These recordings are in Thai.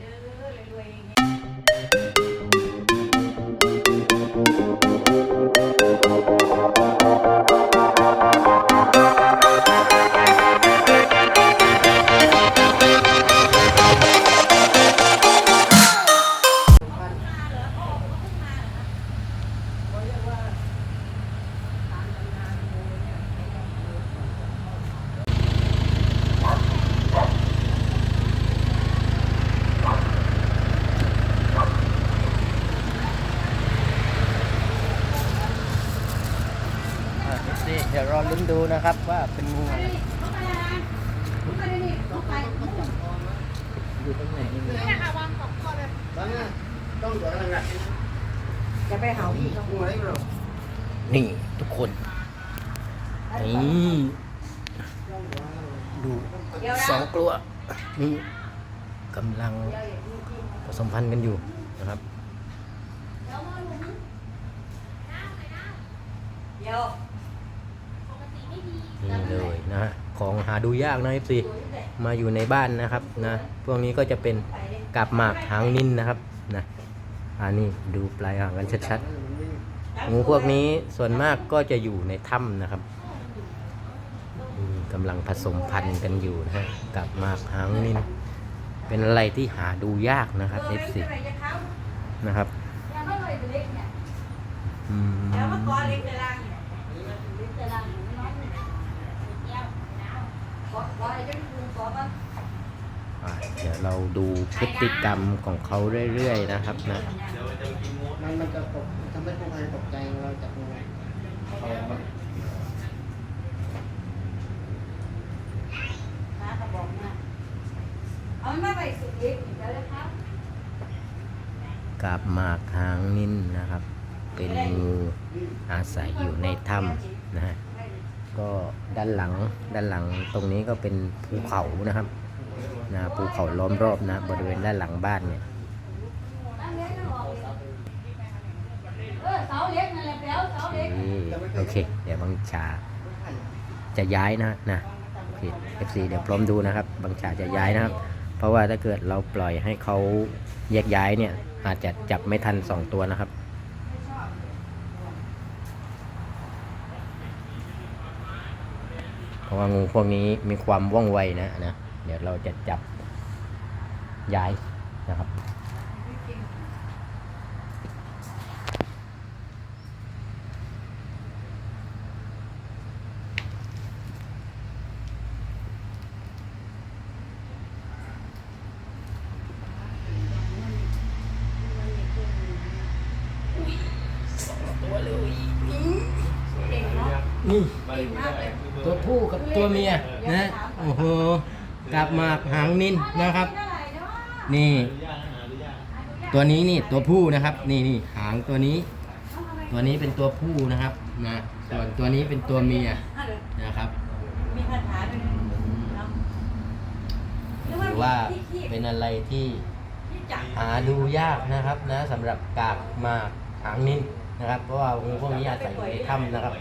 เด้อรวยๆเลย เดี๋ยวรอลุ้นดูนะครับว่าเป็นงูอะไรอยู่ตรงไหนนี่จะไปหาพี่นี่ทุกคนนี่ดูสองกลัวนี่กำลังผสมพันธุ์กันอยู่นะครับเดี๋ยว นี่เลยนะฮะของหาดูยากนะ FC มาอยู่ในบ้านนะครับนะพวกนี้ก็จะเป็นกับหมากหางนินนะครับนะอันนี้ดูปลายหางกันชัดๆงูพวกนี้ส่วนมากก็จะอยู่ในถ้ำนะครับกำลังผสมพันธุ์กันอยู่นะฮะกับหมากหางนิน เป็นอะไรที่หาดูยากนะครับ FC นะครับอืมแล้วมากอเล็กในร่างเนี่ยกออะไรจะดูกอบ้าง อะเดี๋ยวเราดูพฤติกรรมของเขาเรื่อยๆนะครับนะ มันมันจะตกทำให้พวกมันตกใจเราจับงูเอามามากระบมาเอามันมาไปสุดเล็กเดี๋ยวเลยครับกับหมากหางนินนะครับ เป็นงูอาศัยอยู่ในถ้ำนะฮะ ก็ด้านหลังด้านหลังตรงนี้ก็เป็นภูเขานะครับนะภูเขาล้อมรอบนะบริเวณด้านหลังบ้านเนี่ยโอเค เดี๋ยวบังชาจะย้ายนะนะโอเค FC เดี๋ยวพร้อมดูนะครับ บังชาจะย้ายนะครับ เพราะว่าถ้าเกิดเราปล่อยให้เขาแยกย้ายเนี่ยอาจจะจับไม่ทันสองตัวนะครับ เพ ราะว่างูพวกนี้มีความว่องไวนะนะ เดี๋ยวเราจะจับย้ายนะครับ นี่ตัวผู้กับตัวเมียนะโอ้โหกับหมากหางนินนะครับ นี่ ตัวนี้นี่ตัวผู้นะครับ นี่นี่หางตัวนี้ ตัวนี้เป็นตัวผู้นะครับนะส่วนตัวนี้เป็นตัวเมียนะครับมีคาถาด้วยนะถือว่าเป็นอะไรที่ที่จับหาดูยากนะครับนะสำหรับกากหมากหางนินนะครับ เพราะว่างูพวกนี้อาศัยอยู่ในถ้ำนะครับ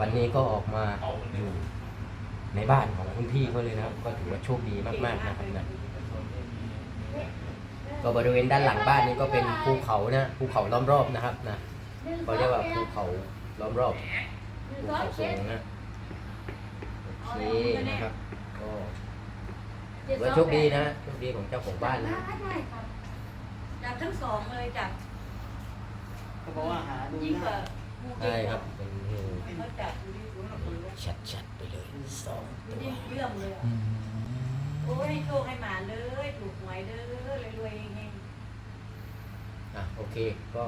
วันนี้ก็ออกมาอยู่ในบ้านของคุณพี่เขาเลยนะครับ ก็ถือว่าโชคดีมากๆนะครับนะก็บริเวณด้านหลังบ้านนี้ก็เป็นภูเขานะภูเขาล้อมรอบนะครับนะเขาเรียกว่าภูเขาล้อมรอบภูเขาสูงนะโอเคนะครับก็ถือว่าโชคดีนะโชคดีของเจ้าของบ้านนะจับทั้งสองเลยจับเขาบอกว่าหาดูยิ่งกยาว่ากงูเก่ใช่งครับเป็นงูเขาจับดูดิ ชัดๆไปเลยสองตัวยิ่งเลื่อมเลยอะอืมโอ้ยให้โชคให้หมาเลยถูกหวยเด้อรวยๆเฮงอะโอเค ก็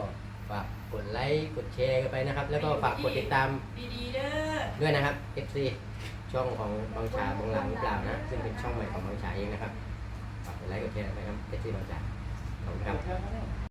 ฝากกดไลค์กดแชร์กันไปนะครับ แล้วก็ฝากกดติดตามดีๆเด้อด้วยนะครับ FC ช่องของบางชาบางหลังหรือเปล่านะ ซึ่งเป็นช่องใหม่ของบางชาเองนะครับ ฝากกดไลค์กดแชร์ไปครับ FC บางชาขอบคุณครับ